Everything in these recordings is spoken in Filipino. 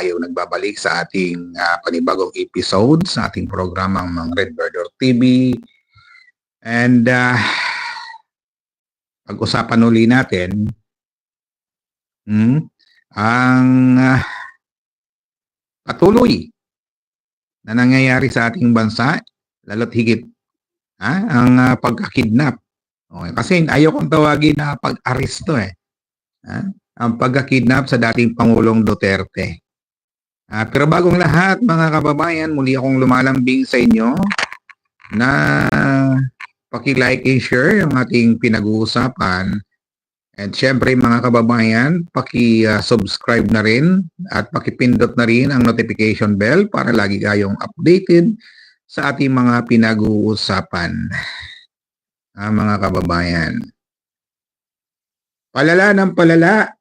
tayo nagbabalik sa ating ah, panibagong episode sa ating programang mga Red Birder TV. And ah, pag-usapan uli natin hmm, ang ah, patuloy na nangyayari sa ating bansa, lalo't higit ah, ang ah, pagkakidnap. Okay, kasi ayaw kong tawagin na pag-aresto eh. Ah, ang pagkakidnap sa dating Pangulong Duterte. Ah, pero bagong lahat, mga kababayan, muli akong lumalambing sa inyo na paki-like and share ang ating pinag-uusapan. And syempre mga kababayan, paki-subscribe na rin at paki-pindot na rin ang notification bell para lagi kayong updated sa ating mga pinag-uusapan. Ah, mga kababayan. Palala ng palala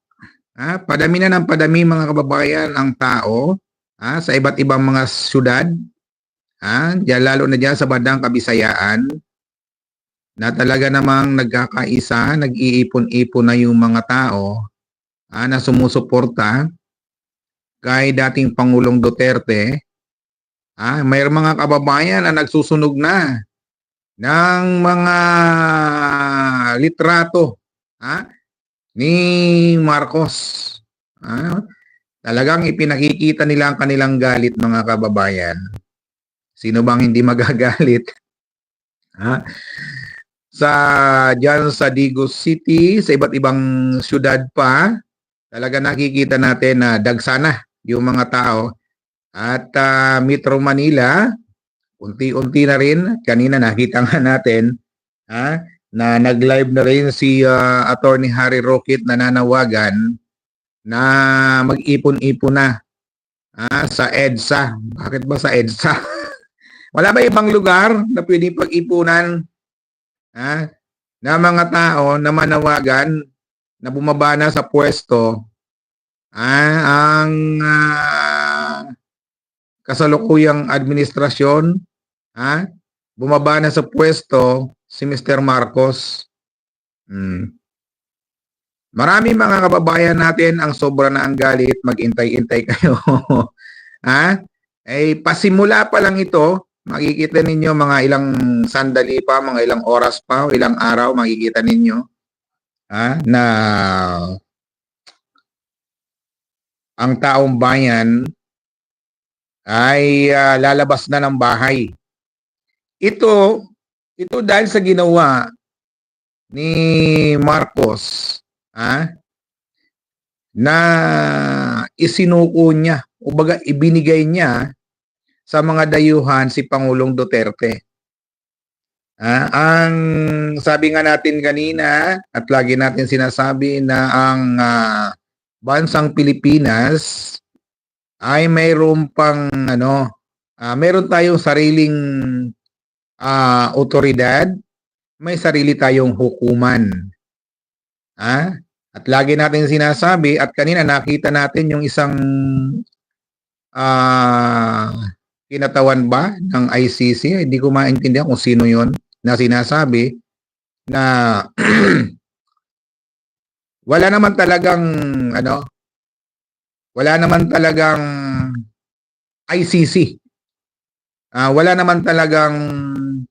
Ah, padami na ng padami mga kababayan ang tao ah, sa iba't ibang mga syudad. Ah, dyan, lalo na diyan sa bandang Kabisayaan na talaga namang nagkakaisa, nag-iipon-ipon na yung mga tao ah, na sumusuporta. Kay dating Pangulong Duterte. Ah, may mga kababayan na nagsusunog na ng mga litrato ah, ni Marcos. Ah, talagang ipinakikita nila ang kanilang galit mga kababayan. Sino bang hindi magagalit? Ha? Sa diyan sa Digos City, sa iba't ibang syudad pa, talaga nakikita natin na dagsana yung mga tao. At uh, Metro Manila, unti-unti na rin, kanina nakita nga natin, ha, na nag-live na rin si uh, Attorney Harry Rocket na nanawagan na mag-ipon-ipon na ah, sa EDSA. Bakit ba sa EDSA? Wala ba ibang lugar na pwedeng pag-ipunan ah, na mga tao na manawagan na bumaba na sa pwesto ah, ang ah, kasalukuyang administrasyon ah, bumaba na sa pwesto si Mr. Marcos. Hmm. Marami mga kababayan natin ang sobra na ang galit, magintay-intay kayo. ha? Eh, pasimula pa lang ito, makikita ninyo mga ilang sandali pa, mga ilang oras pa, ilang araw, makikita ninyo ha? na ang taong bayan ay uh, lalabas na ng bahay. Ito, ito dahil sa ginawa ni Marcos ha, na isinuko niya o baga ibinigay niya sa mga dayuhan si Pangulong Duterte. Ah, ang sabi nga natin kanina at lagi natin sinasabi na ang uh, bansang Pilipinas ay mayroon pang ano, uh, meron tayong sariling uh, otoridad, may sarili tayong hukuman. Ah, at lagi natin sinasabi at kanina nakita natin yung isang uh, kinatawan ba ng ICC, hindi ko maintindihan kung sino yon na sinasabi na wala naman talagang ano wala naman talagang ICC. Uh, ah, wala naman talagang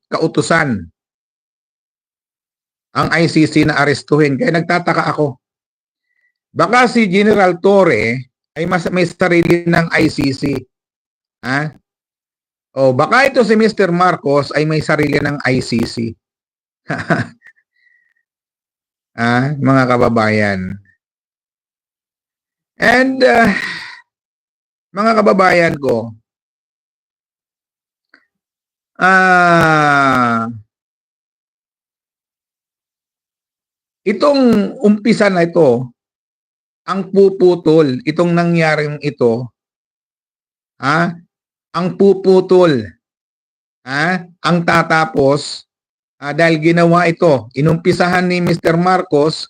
kautusan ang ICC na arestuhin. Kaya nagtataka ako. Baka si General Torre ay mas, may sarili ng ICC. Ha? O baka ito si Mr. Marcos ay may sarili ng ICC. ah, mga kababayan. And uh, mga kababayan ko, ah, itong umpisa na ito, ang puputol, itong nangyaring ito, ha, ang puputol. Ha? Ang tatapos uh, dahil ginawa ito, inumpisahan ni Mr. Marcos,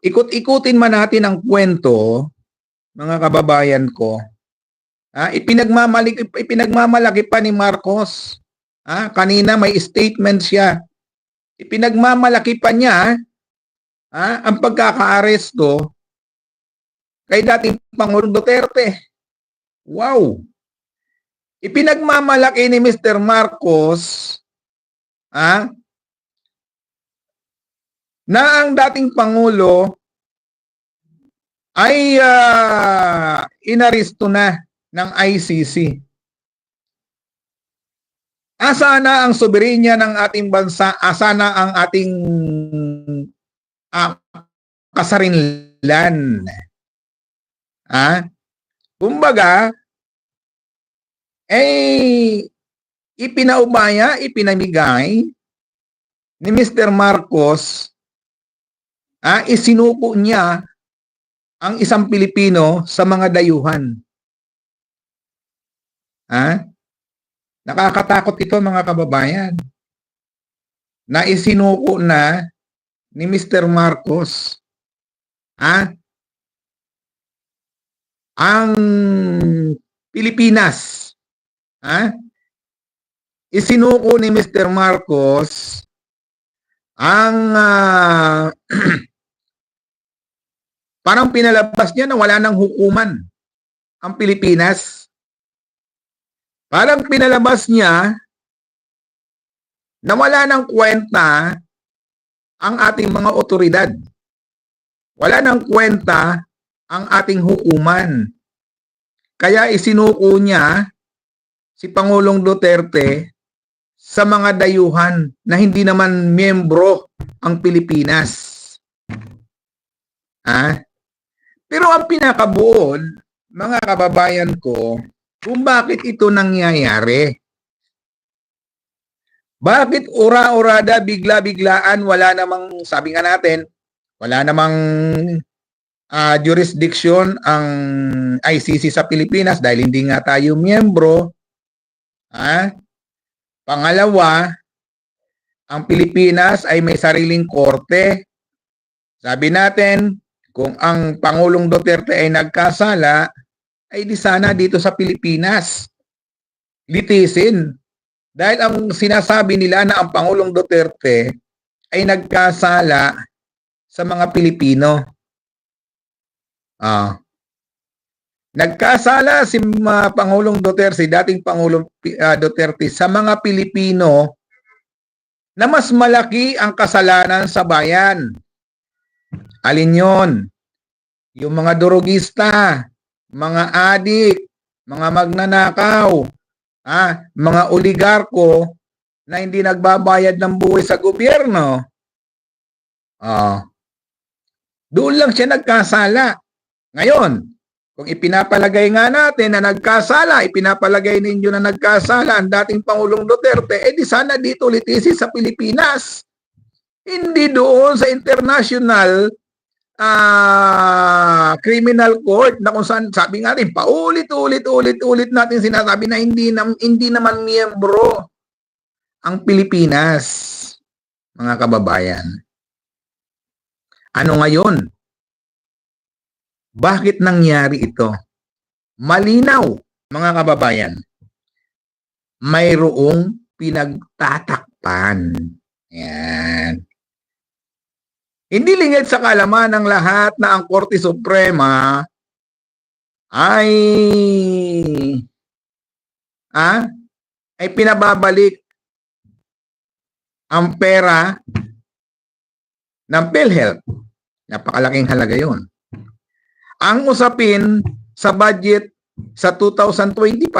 ikot-ikutin man natin ang kwento, mga kababayan ko, ha? ipinagmamalaki, ipinagmamalaki pa ni Marcos. Ha? Kanina may statement siya. Ipinagmamalaki pa niya ha? ang pagkakaaresto kay dating Pangulong Duterte. Wow! Ipinagmamalaki ni Mr. Marcos ah, na ang dating Pangulo ay ah, inaristo na ng ICC. Asa na ang soberenya ng ating bansa? Asa na ang ating ah, kasarinlan? Ah? Kumbaga, eh, ipinaubaya, ipinamigay ni Mr. Marcos, ah, isinuko niya ang isang Pilipino sa mga dayuhan. Ah? Nakakatakot ito mga kababayan. Na isinuko na ni Mr. Marcos ah, ang Pilipinas. Ah? Isinuko ni Mr. Marcos ang ah, parang pinalabas niya na wala nang hukuman ang Pilipinas. Parang pinalabas niya na wala nang kwenta ang ating mga otoridad. Wala nang kwenta ang ating hukuman. Kaya isinuko niya si Pangulong Duterte sa mga dayuhan na hindi naman miyembro ang Pilipinas. Ah? Pero ang pinakabuod, mga kababayan ko, kung bakit ito nangyayari. Bakit ura-urada, bigla-biglaan, wala namang, sabi nga natin, wala namang ah, jurisdiction ang ICC sa Pilipinas dahil hindi nga tayo miyembro. Ah? Pangalawa, ang Pilipinas ay may sariling korte. Sabi natin, kung ang Pangulong Duterte ay nagkasala, ay di sana dito sa Pilipinas litisin. Dahil ang sinasabi nila na ang Pangulong Duterte ay nagkasala sa mga Pilipino. Ah. Nagkasala si uh, Pangulong Duterte, si dating Pangulong uh, Duterte sa mga Pilipino na mas malaki ang kasalanan sa bayan. Alin yon? Yung mga durugista, mga adik, mga magnanakaw, ah, mga oligarko na hindi nagbabayad ng buhay sa gobyerno. Ah. Doon lang siya nagkasala. Ngayon, kung ipinapalagay nga natin na nagkasala, ipinapalagay ninyo na nagkasala ang dating Pangulong Duterte, eh di sana dito litisi sa Pilipinas. Hindi doon sa international uh, criminal court na kung saan sabi nga rin paulit-ulit ulit-ulit natin sinasabi na hindi na, hindi naman miyembro ang Pilipinas mga kababayan. Ano ngayon? Bakit nangyari ito? Malinaw, mga kababayan. Mayroong pinagtatakpan. Yan. Hindi lingid sa kalaman ng lahat na ang Korte Suprema ay ah, ay pinababalik ang pera ng PhilHealth. Napakalaking halaga yon. Ang usapin sa budget sa 2025,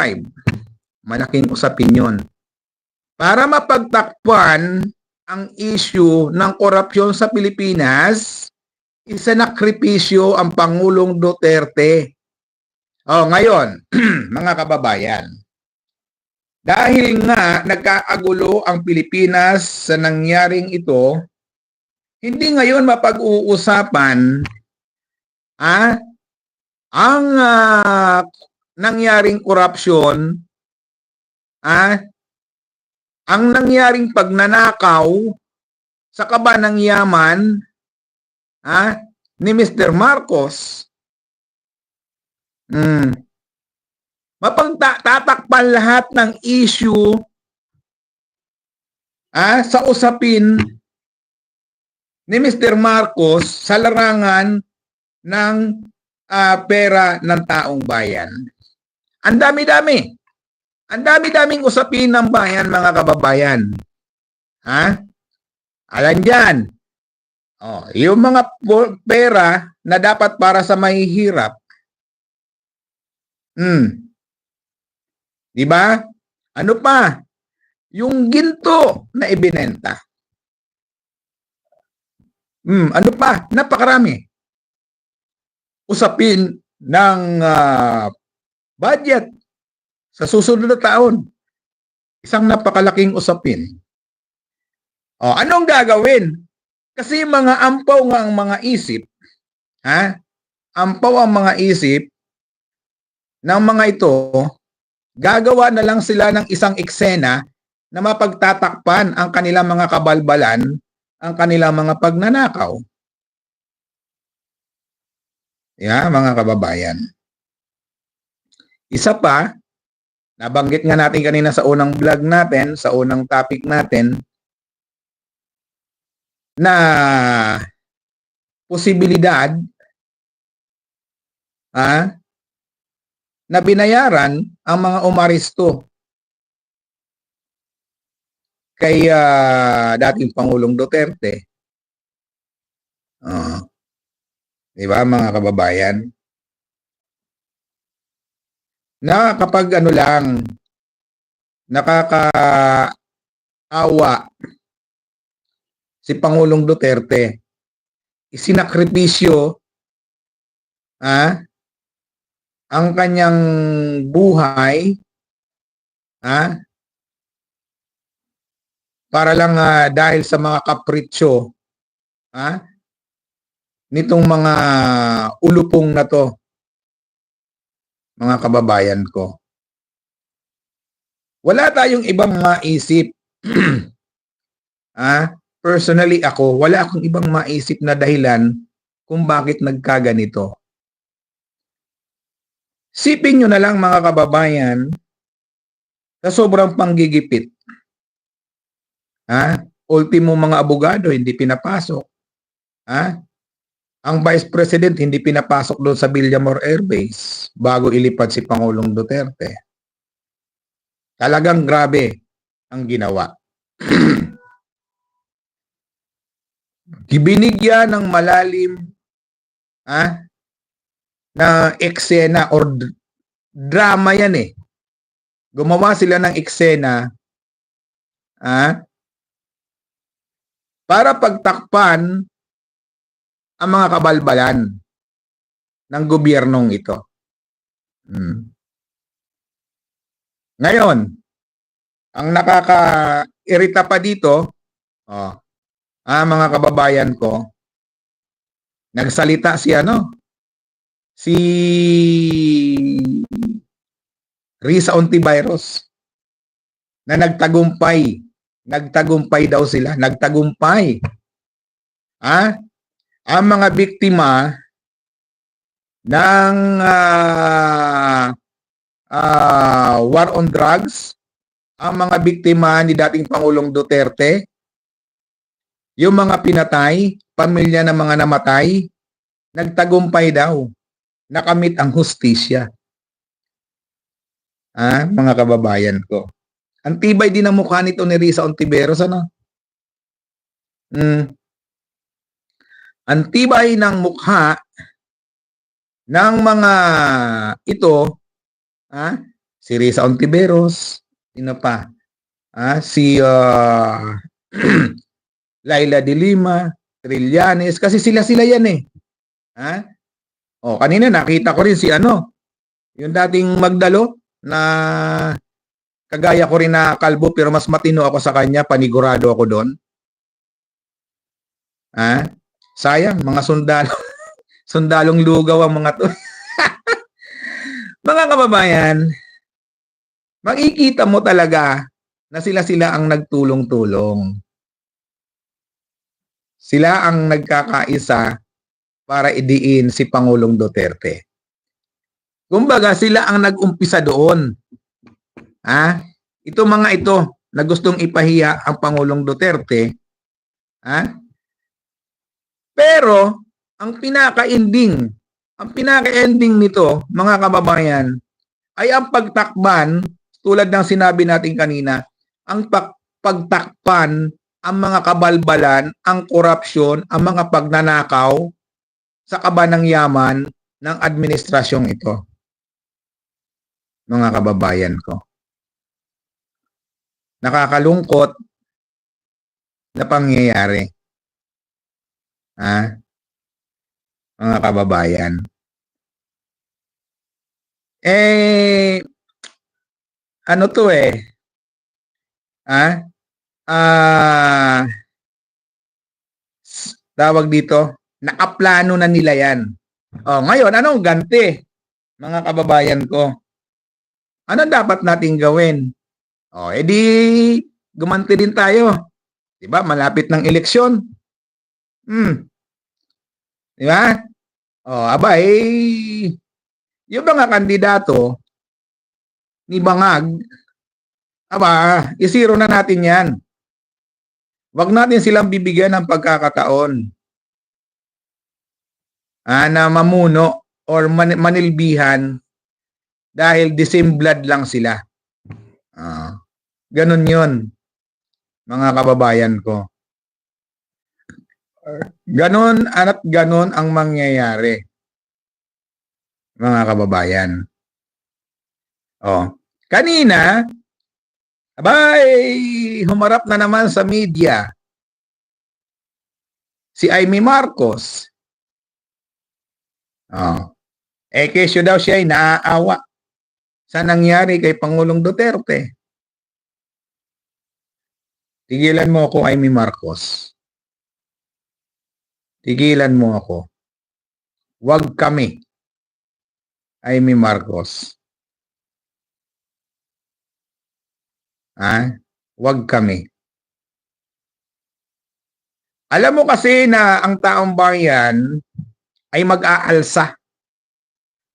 malaking usapin yon. Para mapagtakpan ang issue ng korupsyon sa Pilipinas, isa nakripisyo ang Pangulong Duterte. Oh, ngayon, mga kababayan, dahil nga nagkaagulo ang Pilipinas sa nangyaring ito, hindi ngayon mapag-uusapan ah, ang uh, nangyaring korupsyon, ah, ang nangyaring pagnanakaw sa kaba ng yaman ah, ni Mr. Marcos, mm, mapagtatakpan lahat ng issue ah, sa usapin ni Mr. Marcos sa larangan ng ah, pera ng taong bayan. Ang dami-dami. Ang dami-daming usapin ng bayan, mga kababayan. Ha? Alam dyan. Oh, yung mga pera na dapat para sa mahihirap. Hmm. Di ba? Ano pa? Yung ginto na ibinenta. Hmm, ano pa? Napakarami. Usapin ng ah, budget sa susunod na taon. Isang napakalaking usapin. O, anong gagawin? Kasi mga ampaw nga ang mga isip, ha? Ampaw ang mga isip ng mga ito, gagawa na lang sila ng isang eksena na mapagtatakpan ang kanilang mga kabalbalan, ang kanilang mga pagnanakaw. Yeah, mga kababayan. Isa pa, nabanggit nga natin kanina sa unang vlog natin, sa unang topic natin, na posibilidad ah, na binayaran ang mga umaristo kay ah, dating Pangulong Duterte. Ah, di mga kababayan? Na kapag ano lang, nakakaawa si Pangulong Duterte, isinakripisyo ah, ang kanyang buhay ah, para lang ah, dahil sa mga kapritsyo ah, nitong mga ulupong na to mga kababayan ko. Wala tayong ibang maisip. ah, personally ako, wala akong ibang maisip na dahilan kung bakit nagkaganito. Sipin nyo na lang mga kababayan sa sobrang panggigipit. Ha? Ultimo mga abogado hindi pinapasok. Ha? Ang Vice President hindi pinapasok doon sa Villamor Air Base bago ilipad si Pangulong Duterte. Talagang grabe ang ginawa. Ibinigyan ng malalim ah, na eksena or drama yan eh. Gumawa sila ng eksena ah, para pagtakpan ang mga kabalbalan ng gobyernong ito. Hmm. Ngayon, ang nakaka-irita pa dito, oh, ah, mga kababayan ko, nagsalita si ano, si Risa Ontiveros na nagtagumpay. Nagtagumpay daw sila. Nagtagumpay. Ah, ang mga biktima ng ah, ah, war on drugs, ang mga biktima ni dating Pangulong Duterte, yung mga pinatay, pamilya ng mga namatay, nagtagumpay daw. Nakamit ang hustisya. Ah, mga kababayan ko. Ang tibay din ang mukha nito ni Risa Ontiveros, ano? Mm. Ang tibay ng mukha ng mga ito, ah, si Risa Ontiveros, sino pa? Ah, si ah, Laila de Lima, Trillanes, kasi sila-sila yan eh. Ha? O, kanina nakita ko rin si ano, yung dating Magdalo na kagaya ko rin na kalbo pero mas matino ako sa kanya, panigurado ako doon. Ha? Sayang, mga sundalo. sundalong lugaw ang mga to. mga kababayan, makikita mo talaga na sila-sila ang nagtulong-tulong. Sila ang nagkakaisa para idiin si Pangulong Duterte. Kumbaga, sila ang nag-umpisa doon. Ha? Ito mga ito na gustong ipahiya ang Pangulong Duterte. Ha? Pero, ang pinaka-ending, Ang pinaka-ending nito, mga kababayan, ay ang pagtakban, tulad ng sinabi natin kanina, ang pag- pagtakpan ang mga kabalbalan, ang korupsyon, ang mga pagnanakaw sa kaba ng yaman ng administrasyong ito. Mga kababayan ko. Nakakalungkot na pangyayari. Ha? Mga kababayan. Eh, ano to eh? Ha? Ah, s- tawag dito, nakaplano na nila yan. Oh, ngayon, anong ganti? Mga kababayan ko. Ano dapat nating gawin? Oh, edi gumanti din tayo. 'Di ba? Malapit ng eleksyon. Hmm. 'Di ba? Oh, aba eh yung mga kandidato ni Bangag, aba, isiro na natin 'yan. Wag natin silang bibigyan ng pagkakataon ah, na mamuno or man- manilbihan dahil disimblad lang sila. Ah, ganun yun, mga kababayan ko. Ganon at ganon ang mangyayari, mga kababayan. Oh, kanina, abay, humarap na naman sa media si Amy Marcos. Oh. Eh, kesyo daw siya ay naaawa sa nangyari kay Pangulong Duterte. Tigilan mo ako, Amy Marcos. Tigilan mo ako. Huwag kami, Amy Marcos. Ha? Huwag kami. Alam mo kasi na ang taong bayan ay mag-aalsa.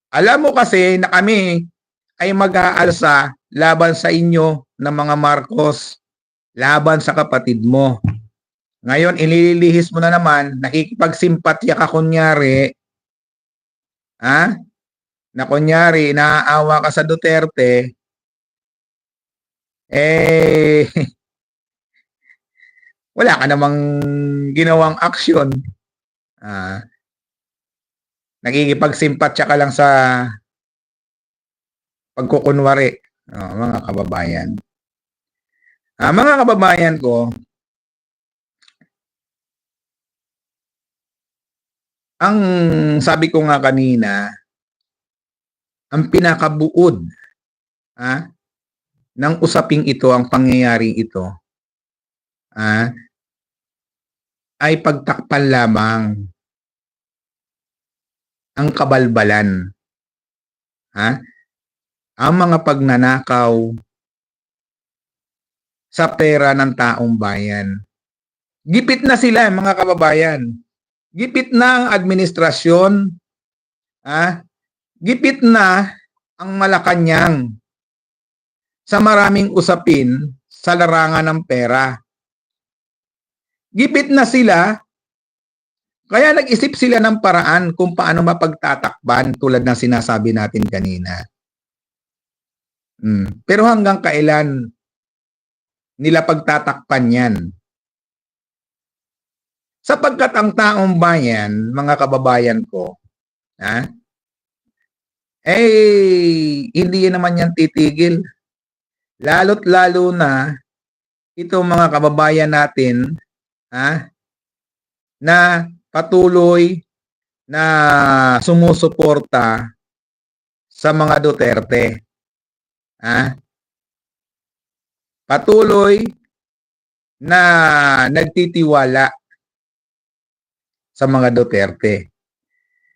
Alam mo kasi na kami ay mag-aalsa laban sa inyo ng mga Marcos, laban sa kapatid mo. Ngayon, inililihis mo na naman, nakikipagsimpatya ka kunyari, ha? Na kunyari, naaawa ka sa Duterte, eh, wala ka namang ginawang aksyon. Ah, nakikipagsimpatya ka lang sa pagkukunwari, oh, mga kababayan. Ah, mga kababayan ko, ang sabi ko nga kanina, ang pinakabuod ah, ng usaping ito, ang pangyayaring ito, ah, ay pagtakpan lamang ang kabalbalan. Ha? Ang mga pagnanakaw sa pera ng taong bayan. Gipit na sila, mga kababayan. Gipit na ang administrasyon. Ha? Gipit na ang Malacanang sa maraming usapin sa larangan ng pera. Gipit na sila kaya nag-isip sila ng paraan kung paano mapagtatakban tulad ng sinasabi natin kanina. Hmm. Pero hanggang kailan nila pagtatakpan yan? Sapagkat ang taong bayan, mga kababayan ko, ha? eh, hindi naman yan titigil. Lalo't lalo na itong mga kababayan natin ha, na patuloy na sumusuporta sa mga Duterte. Ha? Patuloy na nagtitiwala sa mga Duterte.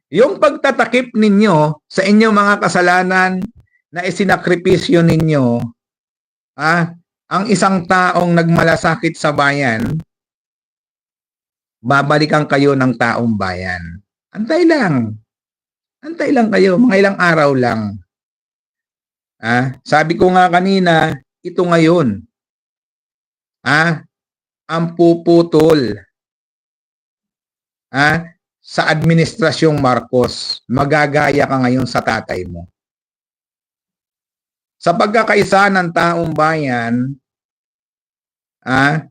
Yung pagtatakip ninyo sa inyong mga kasalanan na isinakripisyo ninyo, ah, ang isang taong nagmalasakit sa bayan, babalikan kayo ng taong bayan. Antay lang. Antay lang kayo, mga ilang araw lang. Ah, sabi ko nga kanina, ito ngayon. Ah, ang puputol. Ah, sa administrasyong Marcos, magagaya ka ngayon sa tatay mo. Sa pagkakaisa ng taong bayan, ah,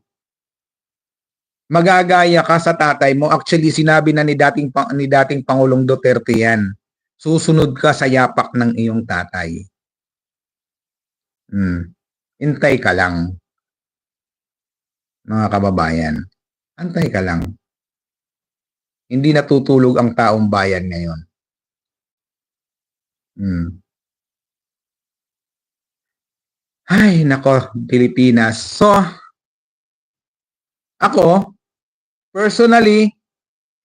magagaya ka sa tatay mo. Actually, sinabi na ni dating, ni dating Pangulong Duterte yan. Susunod ka sa yapak ng iyong tatay. Hmm. Intay ka lang. Mga kababayan. Antay ka lang. Hindi natutulog ang taong bayan ngayon. Hmm. Ay, nako, Pilipinas. So, ako, personally,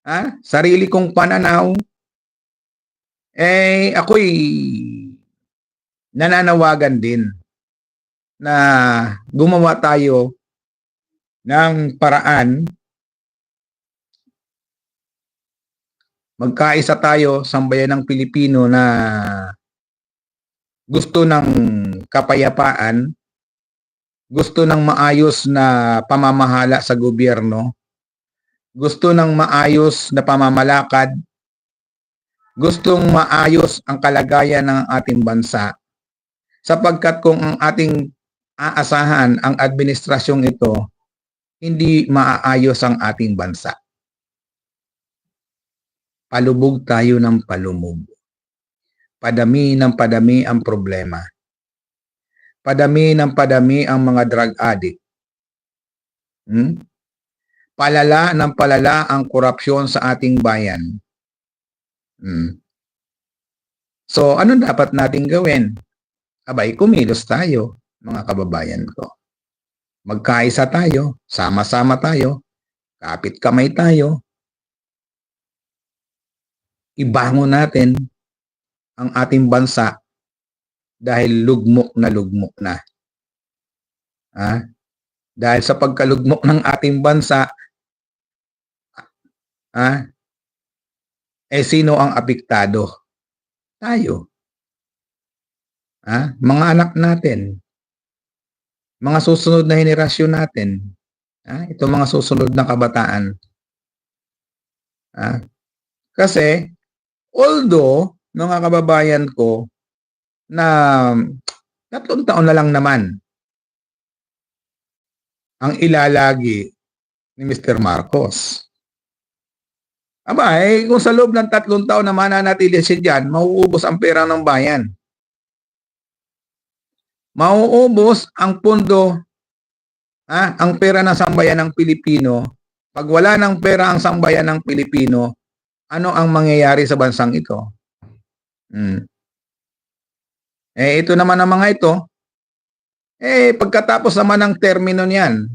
ah, sarili kong pananaw, eh, ako'y nananawagan din na gumawa tayo ng paraan magkaisa tayo sambayan ng Pilipino na gusto ng kapayapaan, gusto ng maayos na pamamahala sa gobyerno, gusto ng maayos na pamamalakad, gustong maayos ang kalagayan ng ating bansa. Sapagkat kung ang ating aasahan ang administrasyong ito, hindi maaayos ang ating bansa. Palubog tayo ng palumog. Padami ng padami ang problema. Padami ng padami ang mga drug addict. Hmm? Palala ng palala ang korupsyon sa ating bayan. Hmm. So, ano dapat nating gawin? Abay, kumilos tayo, mga kababayan ko. Magkaisa tayo, sama-sama tayo, kapit kamay tayo, ibangon natin ang ating bansa dahil lugmok na lugmok na. Ha? Dahil sa pagkalugmok ng ating bansa, ha? Eh sino ang apektado? Tayo. Ha? Mga anak natin. Mga susunod na henerasyon natin. Ha? Ito mga susunod na kabataan. Ha? Kasi Although, mga kababayan ko, na tatlong taon na lang naman ang ilalagi ni Mr. Marcos. Aba, eh, kung sa loob ng tatlong taon na mananatili siya dyan, mauubos ang pera ng bayan. Mauubos ang pundo, ha, ang pera ng sambayan ng Pilipino. Pag wala ng pera ang sambayan ng Pilipino, ano ang mangyayari sa bansang ito? Hmm. Eh, ito naman ang mga ito, eh, pagkatapos naman ng termino niyan,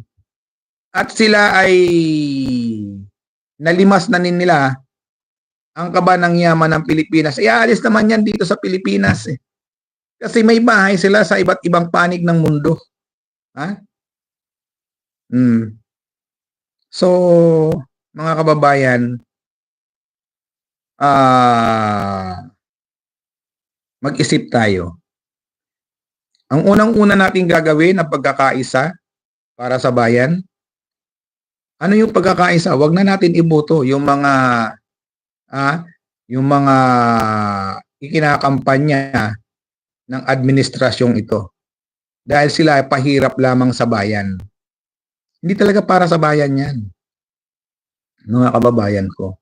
at sila ay nalimas na nin nila ang kaba ng yaman ng Pilipinas, iaalis naman yan dito sa Pilipinas. Eh. Kasi may bahay sila sa iba't ibang panig ng mundo. Ha? Hmm. So, mga kababayan, ah mag-isip tayo. Ang unang-una nating gagawin na pagkakaisa para sa bayan, ano yung pagkakaisa? Huwag na natin iboto yung mga ah, yung mga ikinakampanya ng administrasyong ito. Dahil sila ay pahirap lamang sa bayan. Hindi talaga para sa bayan yan. Mga kababayan ko.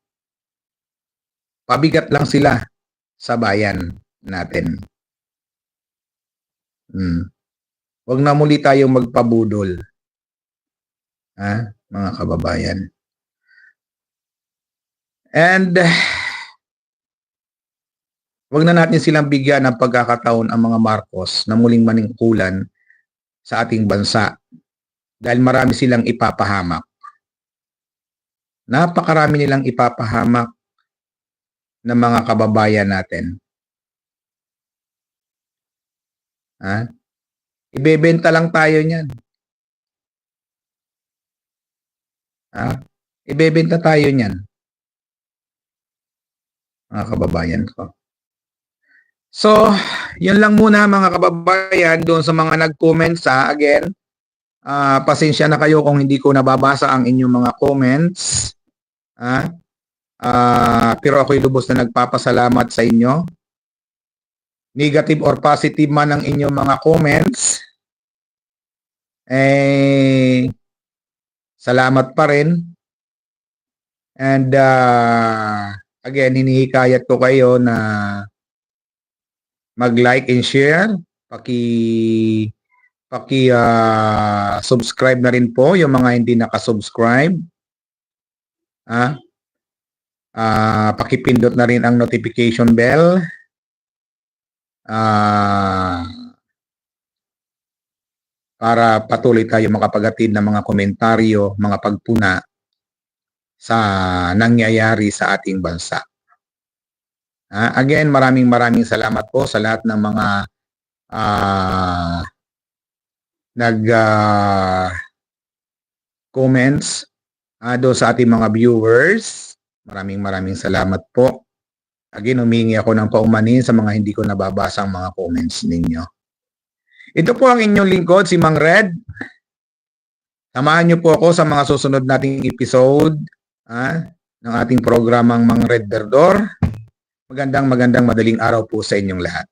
Pabigat lang sila sa bayan natin. Hmm. Huwag na muli tayong magpabudol. Ha, mga kababayan. And Huwag na natin silang bigyan ng pagkakataon ang mga Marcos na muling maningkulan sa ating bansa dahil marami silang ipapahamak. Napakarami nilang ipapahamak ng mga kababayan natin. Ha? Ibebenta lang tayo niyan. Ha? Ibebenta tayo niyan. Mga kababayan ko. So, yun lang muna mga kababayan doon sa mga nag-comment sa again. Uh, pasensya na kayo kung hindi ko nababasa ang inyong mga comments. Ha? Ah, pero ako'y lubos na nagpapasalamat sa inyo. Negative or positive man ang inyong mga comments. Eh, salamat pa rin. And uh, again, hinihikayat ko kayo na mag-like and share. Paki paki ah, subscribe na rin po yung mga hindi naka-subscribe. Ah, ah, pakipindot na rin ang notification bell. Ah, para patuloy tayo makapagatid ng mga komentaryo, mga pagpuna sa nangyayari sa ating bansa. Ah, again, maraming maraming salamat po sa lahat ng mga ah, nag ah, comments ah, doon sa ating mga viewers. Maraming maraming salamat po. Again, humingi ako ng paumanin sa mga hindi ko nababasa ang mga comments ninyo. Ito po ang inyong lingkod, si Mang Red. Samahan niyo po ako sa mga susunod nating episode ah, ng ating programang Mang Red Verdor. Magandang magandang madaling araw po sa inyong lahat.